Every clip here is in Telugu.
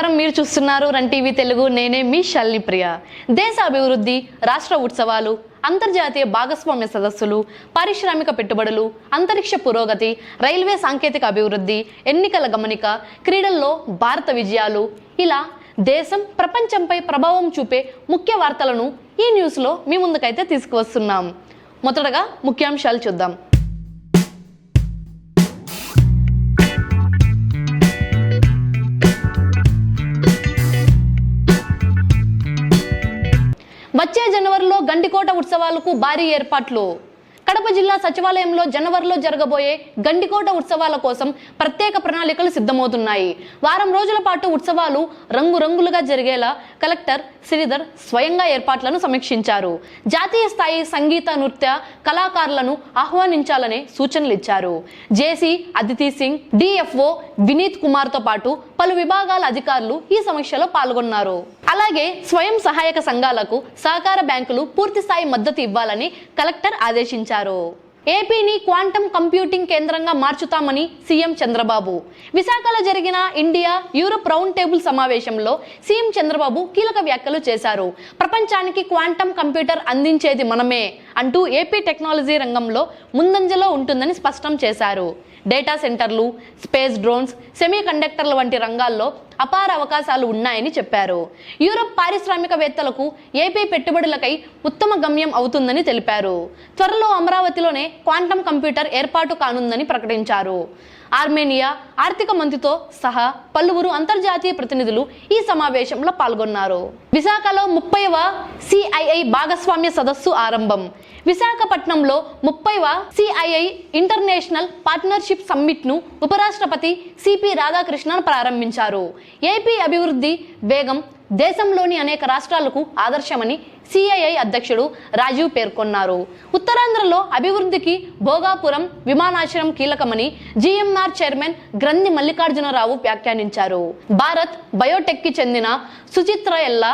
నమస్కారం. మీరు చూస్తున్నారు రన్ టీవీ తెలుగు. నేనే మీ షల్ని ప్రియ. దేశ అభివృద్ధి రాష్ట్ర ఉత్సవాలు అంతర్జాతీయ భాగస్వామ్య సదస్సులు పారిశ్రామిక పెట్టుబడులు అంతరిక్ష పురోగతి రైల్వే సాంకేతిక అభివృద్ధి ఎన్నికల గమనిక క్రీడల్లో భారత విజయాలు. ఇలా దేశం ప్రపంచంపై ప్రభావం చూపే ముఖ్య వార్తలను ఈ న్యూస్లో మీ ముందుకైతే తీసుకువస్తున్నాం. మొదటగా ముఖ్యాంశాలు చూద్దాం. వచ్చే జనవరిలో గండికోట ఉత్సవాలకు భారీ ఏర్పాట్లు. కడప జిల్లా సచివాలయంలో జనవరిలో జరగబోయే గండికోట ఉత్సవాల కోసం ప్రత్యేక ప్రణాళికలు సిద్ధమవుతున్నాయి. వారం రోజుల పాటు ఉత్సవాలు రంగురంగులుగా జరిగేలా కలెక్టర్ శ్రీధర్ స్వయంగా ఏర్పాట్లను సమీక్షించారు. జాతీయ స్థాయి సంగీత నృత్య కళాకారులను ఆహ్వానించాలనే సూచనలు ఇచ్చారు జేసీ అదితి సింగ్ డిఎఫ్ఓ వినీత్ కుమార్తో పాటు పలు విభాగాల అధికారులు ఈ సమీక్షలో పాల్గొన్నారు. అలాగే స్వయం సహాయక సంఘాలకు సహకార బ్యాంకులు పూర్తి స్థాయి మద్దతు ఇవ్వాలని కలెక్టర్ ఆదేశించారు. ఏపీని క్వాంటం కంప్యూటింగ్ కేంద్రంగా మార్చుతామని సీఎం చంద్రబాబు. విశాఖలో జరిగిన ఇండియా యూరప్ రౌండ్ టేబుల్ సమావేశంలో సీఎం చంద్రబాబు కీలక వ్యాఖ్యలు చేశారు. ప్రపంచానికి క్వాంటం కంప్యూటర్ అందించేది మనమే అంటూ ఏపీ టెక్నాలజీ రంగంలో ముందంజలో ఉంటుందని స్పష్టం చేశారు. డేటా సెంటర్లు స్పేస్ డ్రోన్స్ సెమీ కండక్టర్ల వంటి రంగాల్లో అపార అవకాశాలు ఉన్నాయని చెప్పారు. యూరప్ పారిశ్రామికవేత్తలకు ఏపీ పెట్టుబడులకై ఉత్తమ గమ్యం అవుతుందని తెలిపారు. త్వరలో అమరావతిలోనే క్వాంటం కంప్యూటర్ ఏర్పాటు కానుందని ప్రకటించారు. ఆర్మేనియా ఆర్థిక మంత్రితో సహా పలువురు అంతర్జాతీయ ప్రతినిధులు ఈ సమావేశంలో పాల్గొన్నారు. విశాఖలో ముప్పైవ సిఐఐ భాగస్వామ్య సదస్సు ఆరంభం. విశాఖపట్నంలో ముప్పైవ సిఐఐ ఇంటర్నేషనల్ పార్ట్నర్షిప్ సమ్మిట్ను ఉపరాష్ట్రపతి సిపి రాధాకృష్ణన్ ప్రారంభించారు. ఏపీ అభివృద్ధి వేగం దేశంలోని అనేక రాష్ట్రాలకు ఆదర్శమని సిఐఐ అధ్యక్షుడు రాజీవ్ పేర్కొన్నారు. ఉత్తరాంధ్రలో అభివృద్ధికి భోగాపురం విమానాశ్రయం కీలకమని జిఎంఆర్ చైర్మన్ గ్రంథి మల్లికార్జునరావు వ్యాఖ్యానించారు. భారత్ బయోటెక్కి చెందిన సుచిత్ర ఎల్లా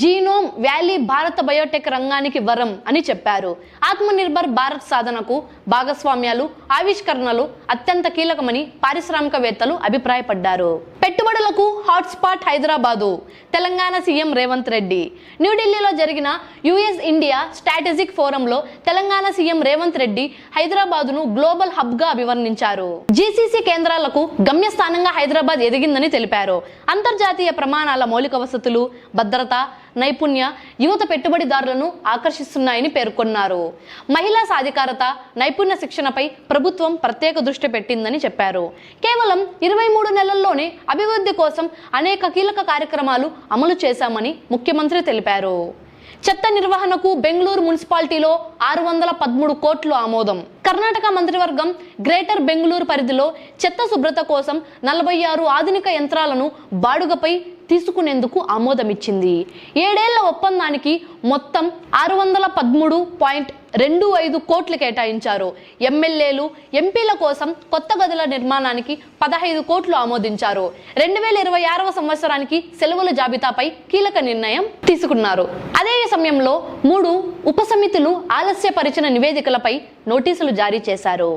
జీనోమ్ వ్యాలీ భారత బయోటెక్ రంగానికి వరం అని చెప్పారు. ఆత్మనిర్భర్ భారత్ సాధనకు భాగస్వామ్యాలు ఆవిష్కరణలు అత్యంత కీలకమని పారిశ్రామికవేత్తలు అభిప్రాయపడ్డారు. పెట్టుబడులకు హాట్స్పాట్ హైదరాబాదు. తెలంగాణ సీఎం రేవంత్ రెడ్డి. న్యూఢిల్లీలో జరిగిన యుఎస్ ఇండియా స్ట్రాటజిక్ ఫోరంలో తెలంగాణ సీఎం రేవంత్ రెడ్డి హైదరాబాదును గ్లోబల్ హబ్గా అభివర్ణించారు. జీసీసీ కేంద్రాలకు గమ్యస్థానంగా హైదరాబాద్ ఎదిగిందని తెలిపారు. అంతర్జాతీయ ప్రమాణాల మౌలిక వసతులు భద్రత నైపుణ్య యువత పెట్టుబడిదారులను ఆకర్షిస్తున్నాయని పేర్కొన్నారు. మహిళా సాధికారత నైపుణ్య శిక్షణపై ప్రభుత్వం ప్రత్యేక దృష్టి పెట్టిందని చెప్పారు. కేవలం ఇరవై మూడు నెలల్లోనే అభివృద్ధి కోసం అనేక కీలక కార్యక్రమాలు అమలు చేశామని ముఖ్యమంత్రి తెలిపారు. చెత్త నిర్వహణకు బెంగళూరు మున్సిపాలిటీలో ఆరు వందల పదమూడు కోట్లు ఆమోదం. కర్ణాటక మంత్రివర్గం గ్రేటర్ బెంగళూరు పరిధిలో చెత్త శుభ్రత కోసం నలభై ఆరు ఆధునిక యంత్రాలను బాడుగపై తీసుకునేందుకు ఆమోదమిచ్చింది. ఏడేళ్ళ ఒప్పందానికి మొత్తం ఆరు వందల పదమూడు పాయింట్ రెండు ఐదు కోట్లు కేటాయించారు. ఎమ్మెల్యేలు ఎంపీల కోసం కొత్త గదుల నిర్మాణానికి పదహైదు కోట్లు ఆమోదించారు. రెండు వేల ఇరవై ఆరవ సంవత్సరానికి సెలవుల జాబితాపై కీలక నిర్ణయం తీసుకున్నారు. అదే సమయంలో మూడు ఉపసమితులు ఆలస్యపరిచిన నివేదికలపై నోటీసులు జారీ చేశారు.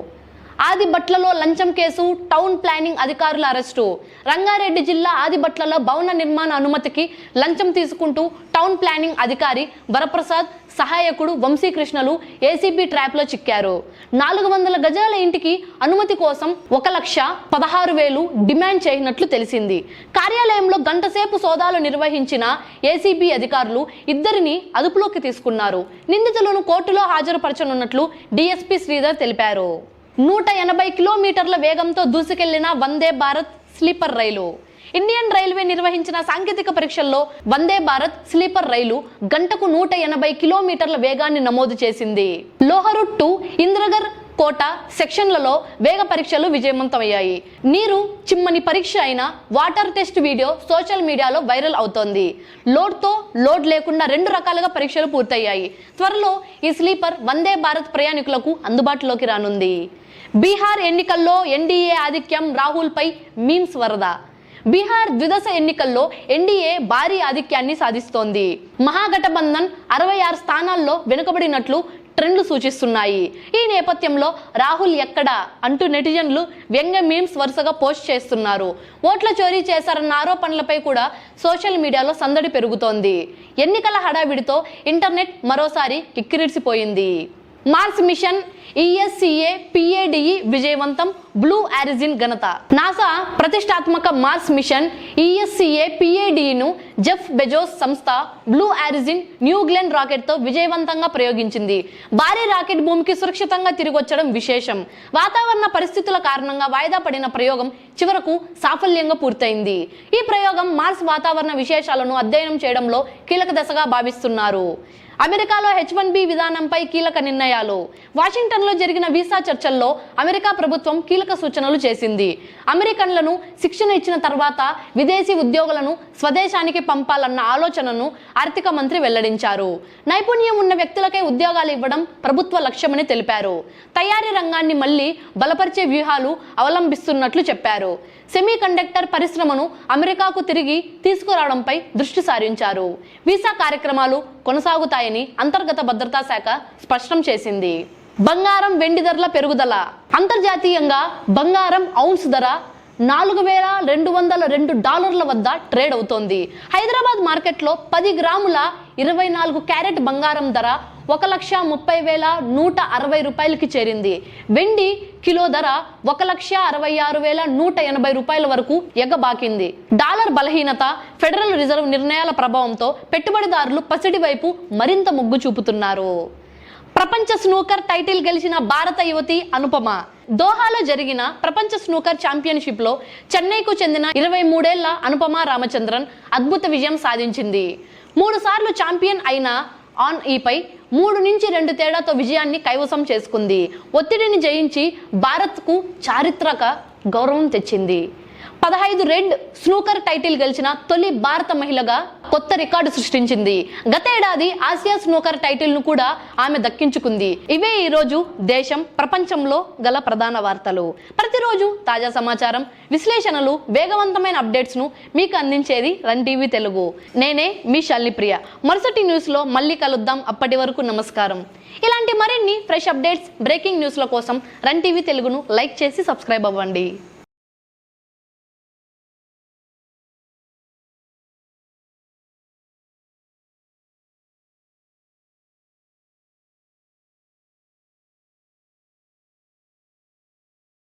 ఆదిబట్లలో లంచం కేసు టౌన్ ప్లానింగ్ అధికారుల అరెస్టు. రంగారెడ్డి జిల్లా ఆదిబట్లలో భవన నిర్మాణ అనుమతికి లంచం తీసుకుంటూ టౌన్ ప్లానింగ్ అధికారి వరప్రసాద్ సహాయకుడు వంశీకృష్ణలు ఏసీబీ ట్రాప్లో చిక్కారు. నాలుగు వందల గజాల ఇంటికి అనుమతి కోసం ఒక లక్ష పదహారు వేలు డిమాండ్ చేయనట్లు తెలిసింది. కార్యాలయంలో గంటసేపు సోదాలు నిర్వహించిన ఏసీబీ అధికారులు ఇద్దరిని అదుపులోకి తీసుకున్నారు. నిందితులను కోర్టులో హాజరుపరచనున్నట్లు డీఎస్పీ శ్రీధర్ తెలిపారు. నూట ఎనభై కిలోమీటర్ల వేగంతో దూసుకెళ్ళిన వందే భారత్ స్లీపర్ రైలు. ఇండియన్ రైల్వే నిర్వహించిన సాంకేతిక పరీక్షల్లో వందే భారత్ స్లీపర్ రైలు గంటకు నూట ఎనభై కిలోమీటర్ల వేగాన్ని నమోదు చేసింది. లోహరుట్ టు ఇంద్రగర్ కోట సెక్షన్లలో వేగ పరీక్షలు విజయవంతమయ్యాయి. నీరు చిమ్మని పరీక్ష అయిన water test video social media viral అవుతోంది. లోడ్తో లోడ్ లేకుండా రెండు రకాలుగా పరీక్షలు పూర్తయ్యాయి. త్వరలో ఈ స్లీపర్ వందే భారత్ ప్రయాణికులకు అందుబాటులోకి రానుంది. బీహార్ ఎన్నికల్లో ఎన్డీఏ ఆధిక్యం రాహుల్పై మీమ్స్ వరద. బీహార్ ద్విదశ ఎన్నికల్లో ఎన్డీఏ భారీ ఆధిక్యాన్ని సాధిస్తోంది. మహాగఠబంధన్ అరవై ఆరు స్థానాల్లో వెనుకబడినట్లు ట్రెండ్లు సూచిస్తున్నాయి. ఈ నేపథ్యంలో రాహుల్ ఎక్కడా అంటూ నెటిజన్లు వ్యంగ్య మీమ్స్ వరుసగా పోస్ట్ చేస్తున్నారు. ఓట్ల చోరీ చేశారన్న ఆరోపణలపై కూడా సోషల్ మీడియాలో సందడి పెరుగుతోంది. ఎన్నికల హడావిడితో ఇంటర్నెట్ మరోసారి కిక్కిరిసిపోయింది. మార్స్ మిషన్ ఈఎస్సిఏ పిఏడిఈ విజయవంతం బ్లూ ఆరిజిన్ ఘనత. నాసా ప్రతిష్టాత్మక మార్స్ మిషన్ ఈఎస్సిఏ పిఏడిను జెఫ్ బెజోస్ సంస్థ బ్లూ ఆరిజిన్ న్యూగ్లెన్ రాకెట్తో రాకెట్తో విజయవంతంగా ప్రయోగించింది. భారీ రాకెట్ భూమికి సురక్షితంగా తిరిగొచ్చడం విశేషం. వాతావరణ పరిస్థితుల కారణంగా వాయిదా పడిన ప్రయోగం చివరకు సాఫల్యంగా పూర్తయింది. ఈ ప్రయోగం మార్స్ వాతావరణ విశేషాలను అధ్యయనం చేయడంలో కీలక దశగా భావిస్తున్నారు. అమెరికాలో హెచ్ వన్ బి విధానంపై కీలక నిర్ణయాలు. వాషింగ్టన్లో జరిగిన వీసా చర్చల్లో అమెరికా ప్రభుత్వం కీలక సూచనలు చేసింది. అమెరికన్లను శిక్షణ ఇచ్చిన తర్వాత విదేశీ ఉద్యోగులను స్వదేశానికి పంపాలన్న ఆలోచనను ఆర్థిక మంత్రి వెల్లడించారు. నైపుణ్యం ఉన్న వ్యక్తులకే ఉద్యోగాలు ఇవ్వడం ప్రభుత్వ లక్ష్యమని తెలిపారు. తయారీ రంగాన్ని మళ్ళీ బలపరిచే వ్యూహాలు అవలంబిస్తున్నట్లు చెప్పారు. సెమీకండక్టర్ పరిశ్రమను అమెరికాకు తిరిగి తీసుకురావడంపై దృష్టి సారించారు. వీసా కార్యక్రమాలు కొనసాగుతాయని అంతర్గత భద్రతా శాఖ స్పష్టం చేసింది. బంగారం వెండి ధరల పెరుగుదల. అంతర్జాతీయంగా బంగారం ఔన్స్ ధర నాలుగు వేల రెండు వందల రెండు డాలర్ల వద్ద ట్రేడ్ అవుతోంది. హైదరాబాద్ మార్కెట్లో పది గ్రాముల ఇరవై నాలుగు క్యారెట్ బంగారం ధర ఒక లక్ష ముప్పై వేల నూట అరవై రూపాయలకి చేరింది. వెండి కిలో ధర ఒక లక్ష అరవై ఆరు వేల నూట ఎనభై రూపాయల వరకు ఎగబాకింది. డాలర్ బలహీనత ఫెడరల్ రిజర్వ్ నిర్ణయాల ప్రభావంతో పెట్టుబడిదారులు పసిడి వైపు మరింత మొగ్గు చూపుతున్నారు. ప్రపంచ స్నూకర్ టైటిల్ గెలిచిన భారత యువతి అనుపమ. దోహాలో జరిగిన ప్రపంచ స్నూకర్ ఛాంపియన్షిప్లో చెన్నైకు చెందిన ఇరవై మూడేళ్ళ అనుపమ రామచంద్రన్ అద్భుత విజయం సాధించింది. మూడు సార్లు ఛాంపియన్ అయిన ఆన్ ఈపై మూడు నుంచి రెండు తేడాతో విజయాన్ని కైవసం చేసుకుంది. ఒత్తిడిని జయించి భారత్కు చారిత్రక గౌరవం తెచ్చింది. పదహైదు రెడ్ స్నూకర్ టైటిల్ గెలిచిన తొలి భారత మహిళగా కొత్త రికార్డు సృష్టించింది. గతేడాది ఆసియా స్నూకర్ టైటిల్ను కూడా ఆమె దక్కించుకుంది. ఇవే ఈ రోజు దేశం ప్రపంచంలో గల ప్రధాన వార్తలు. ప్రతిరోజు తాజా సమాచారం విశ్లేషణలు వేగవంతమైన అప్డేట్స్ను మీకు అందించేది రన్ టీవీ తెలుగు. నేనే మీ శాలిని ప్రియ మరుసటి న్యూస్లో మళ్ళీ కలుద్దాం. అప్పటి వరకు నమస్కారం. ఇలాంటి మరిన్ని ఫ్రెష్ అప్డేట్స్ బ్రేకింగ్ న్యూస్ల కోసం రన్ టీవీ తెలుగును లైక్ చేసి సబ్స్క్రైబ్ అవ్వండి.